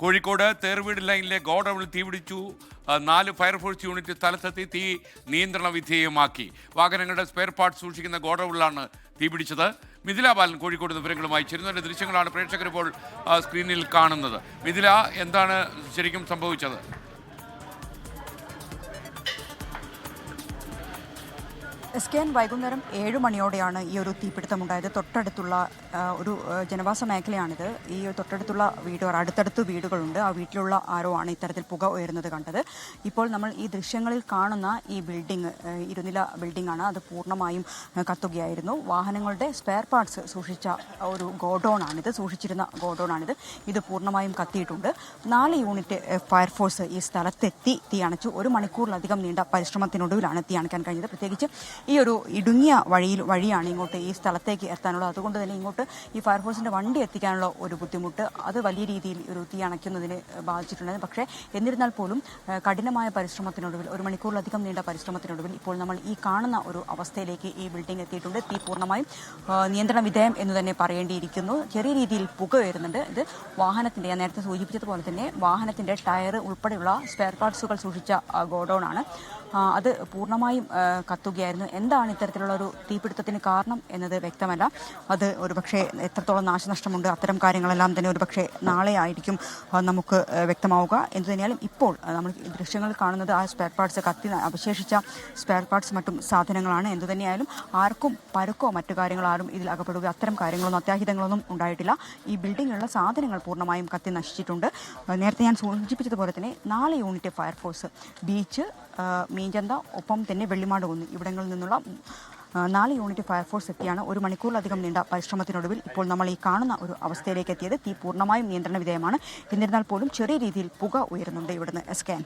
കോഴിക്കോട് തേർവീട് ലൈനിലെ ഗോഡൌണിൽ തീപിടിച്ചു നാല് ഫയർഫോഴ്സ് യൂണിറ്റ് സ്ഥലത്തെത്തി തീ നിയന്ത്രണ വിധേയമാക്കി. വാഹനങ്ങളുടെ സ്പെയർ പാർട്സ് സൂക്ഷിക്കുന്ന ഗോഡൌണിലാണ് തീപിടിച്ചത് മിഥില ബാലൻ കോഴിക്കോട് വിവരങ്ങളുമായി ചേരുന്നതിന്റെ ദൃശ്യങ്ങളാണ് പ്രേക്ഷകരിപ്പോൾ സ്ക്രീനിൽ കാണുന്നത്. മിഥില എന്താണ് ശരിക്കും സംഭവിച്ചത്? എസ് കെ എൻ വൈകുന്നേരം ഏഴ് മണിയോടെയാണ് ഈ ഒരു തീപിടുത്തമുണ്ടായത്. തൊട്ടടുത്തുള്ള ഒരു ജനവാസ മേഖലയാണിത്. ഈ തൊട്ടടുത്തുള്ള വീടുകൾ അടുത്തടുത്ത് വീടുകളുണ്ട്. ആ വീട്ടിലുള്ള ആരോ ആണ് ഇത്തരത്തിൽ പുക ഉയരുന്നത് കണ്ടത്. ഇപ്പോൾ നമ്മൾ ഈ ദൃശ്യങ്ങളിൽ കാണുന്ന ഈ ബിൽഡിംഗ് ഇരുനില ബിൽഡിംഗ് ആണ് അത് പൂർണമായും കത്തുകയായിരുന്നു. വാഹനങ്ങളുടെ സ്പെയർ പാർട്സ് സൂക്ഷിച്ച ഒരു ഗോഡൌൺ ആണിത് സൂക്ഷിച്ചിരുന്ന ഗോഡൌൺ ആണിത് ഇത് പൂർണമായും കത്തിയിട്ടുണ്ട്. നാല് യൂണിറ്റ് ഫയർഫോഴ്സ് ഈ സ്ഥലത്തെത്തി തീ അണച്ചു. ഒരു മണിക്കൂറിലധികം നീണ്ട പരിശ്രമത്തിനൊടുവിലാണ് തീ അണയ്ക്കാൻ കഴിഞ്ഞത്. പ്രത്യേകിച്ച് ഈ ഒരു ഇടുങ്ങിയ വഴിയിൽ വഴിയാണ് ഇങ്ങോട്ട് ഈ സ്ഥലത്തേക്ക് എത്താനുള്ളത്. അതുകൊണ്ട് തന്നെ ഇങ്ങോട്ട് ഈ ഫയർഫോഴ്സിന്റെ വണ്ടി എത്തിക്കാനുള്ള ഒരു ബുദ്ധിമുട്ട് അത് വലിയ രീതിയിൽ ഒരു തീ അണയ്ക്കുന്നതിന് ബാധിച്ചിട്ടുണ്ടായിരുന്നു പക്ഷേ എന്നിരുന്നാൽ പോലും കഠിനമായ പരിശ്രമത്തിനൊടുവിൽ ഒരു മണിക്കൂറിലധികം നീണ്ട പരിശ്രമത്തിനൊടുവിൽ ഇപ്പോൾ നമ്മൾ ഈ കാണുന്ന ഒരു അവസ്ഥയിലേക്ക് ഈ ബിൽഡിംഗ് എത്തിയിട്ടുണ്ട്. തീ പൂർണമായും നിയന്ത്രണ വിധേയം എന്ന് തന്നെ പറയേണ്ടിയിരിക്കുന്നു. ചെറിയ രീതിയിൽ പുക വരുന്നുണ്ട്. ഇത് വാഹനത്തിന്റെ ഞാൻ നേരത്തെ സൂചിപ്പിച്ചതുപോലെ തന്നെ വാഹനത്തിന്റെ ടയർ ഉൾപ്പെടെയുള്ള സ്പെയർ പാർട്സുകൾ സൂക്ഷിച്ച ഗോഡൌൺ ആണ്. അത് പൂർണമായും കത്തുകയായിരുന്നു. എന്താണ് ഇത്തരത്തിലുള്ള ഒരു തീപിടുത്തത്തിന് കാരണം എന്നത് വ്യക്തമല്ല. അത് ഒരുപക്ഷെ എത്രത്തോളം നാശനഷ്ടമുണ്ട് അത്തരം കാര്യങ്ങളെല്ലാം തന്നെ ഒരുപക്ഷെ നാളെ ആയിരിക്കും നമുക്ക് വ്യക്തമാവുക. എന്തു തന്നെയാലും ഇപ്പോൾ നമ്മൾ ദൃശ്യങ്ങൾ കാണുന്നത് ആ സ്പെയർ പാർട്സ് കത്തി അവശേഷിച്ച സ്പെയർ പാർട്സ് മറ്റും സാധനങ്ങളാണ്. എന്തു തന്നെയായാലും ആർക്കും പരുക്കോ മറ്റു കാര്യങ്ങളോ ആരും ഇതിൽ അകപ്പെടുക അത്തരം കാര്യങ്ങളൊന്നും അത്യാഹിതങ്ങളൊന്നും ഉണ്ടായിട്ടില്ല. ഈ ബിൽഡിങ്ങിലുള്ള സാധനങ്ങൾ പൂർണമായും കത്തി നശിച്ചിട്ടുണ്ട്. നേരത്തെ ഞാൻ സൂചിപ്പിച്ചതുപോലെ തന്നെ നാല് യൂണിറ്റ് ഫയർഫോഴ്സ് ബീച്ച് മീഞ്ചന്ത ഒപ്പം തന്നെ വെള്ളിമാട് കുന്ന് ഇവിടങ്ങളിൽ നിന്നുള്ള നാല് യൂണിറ്റ് ഫയർഫോഴ്സ് എത്തിയാണ്. ഒരു മണിക്കൂറിലധികം നീണ്ട പരിശ്രമത്തിനൊടുവിൽ ഇപ്പോൾ നമ്മൾ ഈ കാണുന്ന ഒരു അവസ്ഥയിലേക്ക് എത്തിയത്. തീ പൂർണമായും നിയന്ത്രണ വിധേയമാണ്. എന്നിരുന്നാൽ പോലും ചെറിയ രീതിയിൽ പുക ഉയരുന്നുണ്ട് ഇവിടുന്ന്. എസ്കാൻ